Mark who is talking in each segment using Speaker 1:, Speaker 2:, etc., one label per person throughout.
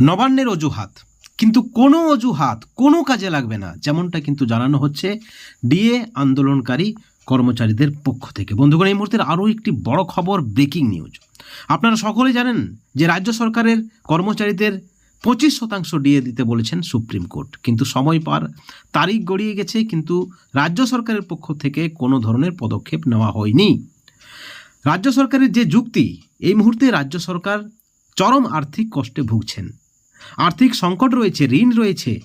Speaker 1: নবান্নের অজুহাত। কিন্তু কোনো অজুহাত কোনো কাজে লাগবে না, যেমনটা কিন্তু জানানো হচ্ছে ডিএ আন্দোলনকারী কর্মচারীদের পক্ষ থেকে। বন্ধুগণ, এই মুহূর্তের আরও একটি বড় খবর, ব্রেকিং নিউজ। আপনারা সকলে জানেন যে রাজ্য সরকারের কর্মচারীদের পঁচিশ শতাংশ ডিএ দিতে বলেছেন সুপ্রিম কোর্ট। কিন্তু সময় পার, তারিখ গড়িয়ে গেছে, কিন্তু রাজ্য সরকারের পক্ষ থেকে কোনো ধরনের পদক্ষেপ নেওয়া হয়নি। রাজ্য সরকারের যে যুক্তি, এই মুহূর্তে রাজ্য সরকার চরম আর্থিক কষ্টে ভুগছেন। আর্থিক সংকট রয়েছে, ঋণ রয়েছে,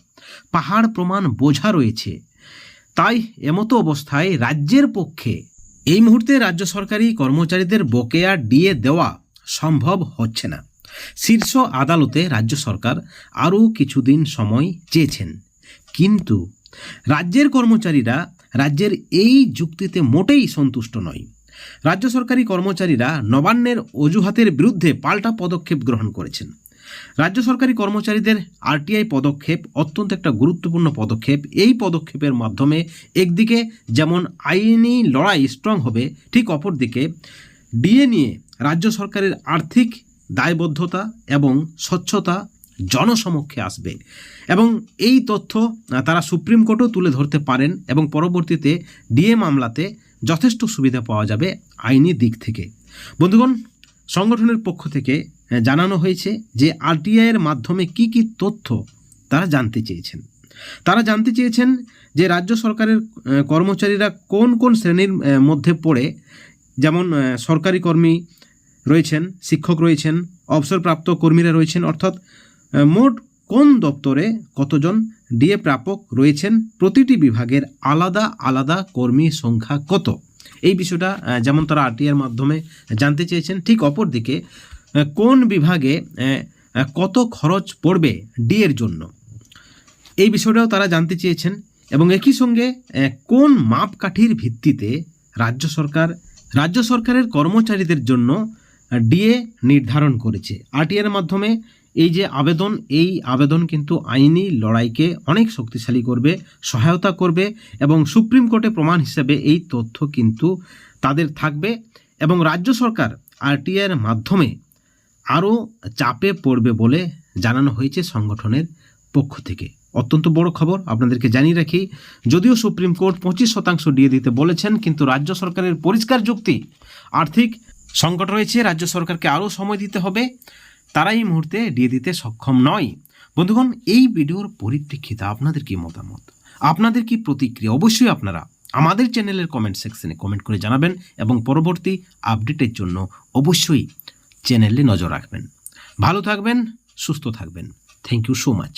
Speaker 1: পাহাড় প্রমাণ বোঝা রয়েছে। তাই এমতো অবস্থায় রাজ্যের পক্ষে এই মুহূর্তে রাজ্য সরকারি কর্মচারীদের বকেয়া ডিএ দেওয়া সম্ভব হচ্ছে না। শীর্ষ আদালতে রাজ্য সরকার আরও কিছুদিন সময় চেয়েছেন। কিন্তু রাজ্যের কর্মচারীরা রাজ্যের এই যুক্তিতে মোটেই সন্তুষ্ট নয়। রাজ্য সরকারি কর্মচারীরা নবান্নের অজুহাতের বিরুদ্ধে পাল্টা পদক্ষেপ গ্রহণ করেছেন। রাজ্য সরকারি কর্মচারীদের আরটিআই পদক্ষেপ অত্যন্ত একটা গুরুত্বপূর্ণ পদক্ষেপ। এই পদক্ষেপের মাধ্যমে একদিকে যেমন আইনি লড়াই স্ট্রং হবে, ঠিক অপরদিকে ডিএ নিয়ে রাজ্য সরকারের আর্থিক দায়বদ্ধতা এবং স্বচ্ছতা জনসমক্ষে আসবে। এবং এই তথ্য তারা সুপ্রিম কোর্টও তুলে ধরতে পারেন এবং পরবর্তীতে ডিএ মামলাতে যথেষ্ট সুবিধা পাওয়া যাবে আইনি দিক থেকে। বন্ধুগণ সংগঠনের পক্ষ থেকে জানানো হয়েছে যে আরটিআইয়ের মাধ্যমে কি কি তথ্য তারা জানতে চেয়েছেন। তারা জানতে চেয়েছেন যে রাজ্য সরকারের কর্মচারীরা কোন কোন শ্রেণির মধ্যে পড়ে। যেমন সরকারি কর্মী রয়েছেন, শিক্ষক রয়েছেন, অবসরপ্রাপ্ত কর্মীরা রয়েছেন, অর্থাৎ মোট কোন দপ্তরে কতজন ডিএ প্রাপক রয়েছেন, প্রতিটি বিভাগের আলাদা আলাদা কর্মী সংখ্যা কত? এই বিষয়টা যেমন তারা আরটিআর মাধ্যমে জানতে চেয়েছেন, ঠিক অপরদিকে কোন বিভাগে কত খরচ পড়বে ডিএর জন্য? এই বিষয়টাও তারা জানতে চেয়েছেন এবং একই সঙ্গে কোন মাপকাঠির ভিত্তিতে রাজ্য সরকার, রাজ্য সরকারের কর্মচারীদের জন্য ডিএ নির্ধারণ করেছে। আরটিআর মাধ্যমে এই যে আবেদন, এই আবেদন কিন্তু আইনি লড়াইকে অনেক শক্তিশালী করবে, সহায়তা করবে এবং সুপ্রিম কোর্টে প্রমাণ হিসেবে এই তথ্য কিন্তু তাদের থাকবে এবং রাজ্য সরকার আরটিআর মাধ্যমে আরও চাপে পড়বে বলে জানানো হয়েছে সংগঠনের পক্ষ থেকে। অত্যন্ত বড় খবর, আপনাদেরকে জানিয়ে রাখি, যদিও সুপ্রিম কোর্ট পঁচিশ শতাংশ দিয়ে দিতে বলেছেন, কিন্তু রাজ্য সরকারের পরিষ্কার যুক্তি, আর্থিক সংকট রয়েছে, রাজ্য সরকারকে আরও সময় দিতে হবে। তারা এই মুহূর্তে দিয়ে দিতে সক্ষম নয়। বন্ধুগণ, এই ভিডিওর পরিপ্রেক্ষিতে আপনাদের কি মতামত? আপনাদের কি প্রতিক্রিয়া? অবশ্যই আপনারা আমাদের চ্যানেলের কমেন্ট সেকশনে কমেন্ট করে জানাবেন এবং পরবর্তী আপডেটের জন্য অবশ্যই চ্যানেলে নজর রাখবেন। ভালো থাকবেন, সুস্থ থাকবেন। Thank you so much